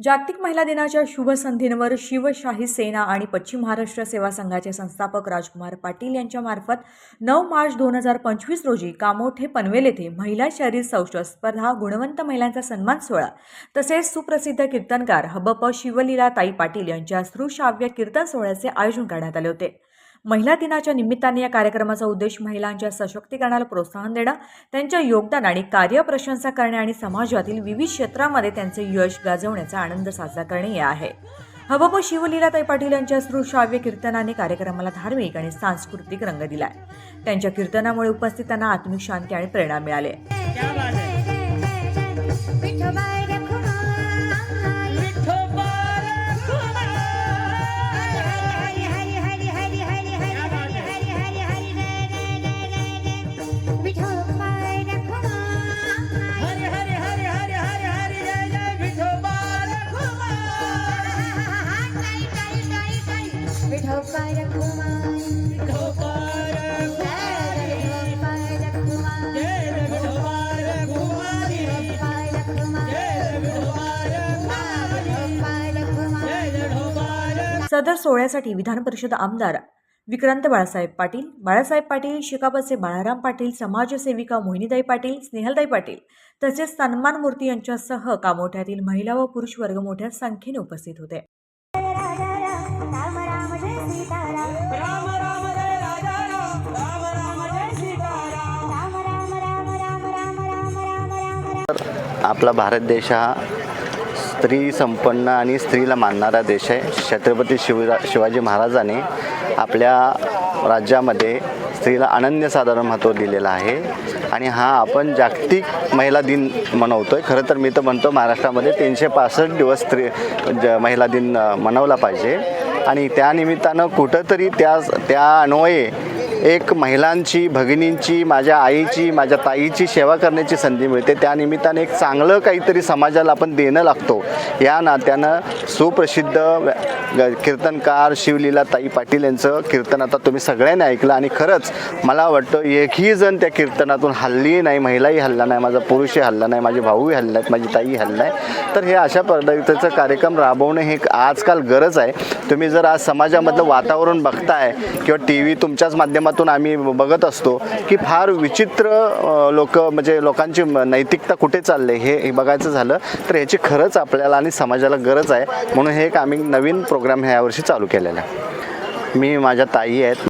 जागतिक महिला दिनाच्या शुभ संधींवर शिवशाही सेना आणि पश्चिम महाराष्ट्र सेवा संघाचे संस्थापक राजकुमार पाटील यांच्या मार्फत नऊ मार्च दोन हजार पंचवीस रोजी कामोठे पनवेल येथे महिला शरीर सौष्ठव स्पर्धा गुणवंत महिलांचा सन्मान सोहळा तसेच सुप्रसिद्ध कीर्तनकार हबप शिवलीला ताई पाटील यांच्या श्रुश्राव्य कीर्तन सोहळ्याचे आयोजन करण्यात आले होते. महिला दिनाच्या निमित्ताने या कार्यक्रमाचा उद्देश महिलांच्या सशक्तीकरणाला प्रोत्साहन देणं त्यांच्या योगदान आणि कार्य प्रशंसा करणे आणि समाजातील विविध क्षेत्रामध्ये त्यांचे यश गाजवण्याचा आनंद साजरा करणे हे आहे. हबप शिवलीलाताई पाटील यांच्या श्रुश्राव्य कीर्तनाने कार्यक्रमाला धार्मिक आणि सांस्कृतिक रंग दिलाय. त्यांच्या कीर्तनामुळे उपस्थितांना आत्मिक शांती आणि प्रेरणा मिळाली सदर सोहळ्यासाठी विधानपरिषद आमदार विक्रांत बाळासाहेब पाटील बाळासाहेब पाटील शेकापचे बाळाराम पाटील समाजसेविका मोहिनीताई पाटील स्नेहलदाई पाटील तसेच सन्मान मूर्ती यांच्यासह कामोठ्यातील महिला व पुरुष वर्ग मोठ्या संख्येने उपस्थित होते. आपला भारत देश हा स्त्री संपन्न आणि स्त्रीला मानणारा देश आहे. छत्रपती शिवरा शिवाजी महाराजाने आपल्या राज्यामध्ये स्त्रीला अनन्यसाधारण महत्त्व दिलेलं आहे. आणि हा आपण जागतिक महिला दिन मनवतो आहे खरं तर मी तर म्हणतो महाराष्ट्रामध्ये तीनशे पासष्ट दिवस स्त्री ज महिला दिन मनवला पाहिजे. आणि त्यानिमित्तानं कुठंतरी त्या त्या अन्वये एक महिलांची भगिनींची माझ्या आईची माझ्या ताईची सेवा करण्याची संधी मिळते. त्यानिमित्ताने एक चांगलं काहीतरी समाजाला आपण देणं लागतो. या नात्यानं सुप्रसिद्ध कीर्तनकार शिवलीला ताई पाटील यांचं कीर्तन आता तुम्ही सगळ्यांनी ऐकलं आणि खरंच मला वाटतं एकही जण त्या कीर्तनातून हल्ली नाही महिलाही हल्ला नाही माझा पुरुषही हल्ला नाही माझे भाऊही हल्ला आहेत माझी ताई हल्ला आहे तर हे अशा पद्धतीचं कार्यक्रम राबवणं हे एक आजकाल गरज आहे. तुम्ही जर आज समाजामधलं वातावरण बघताय किंवा टी व्ही तुमच्याच माध्यमात माध्यमातून आम्ही बघत असतो की फार विचित्र लोक म्हणजे लोकांची नैतिकता कुठे चालले हे हे बघायचं झालं तर ह्याची खरंच आपल्याला आणि समाजाला गरज आहे. म्हणून हे एक आम्ही नवीन प्रोग्राम ह्या यावर्षी चालू केलेला आहे. मी माझ्या ताई आहेत.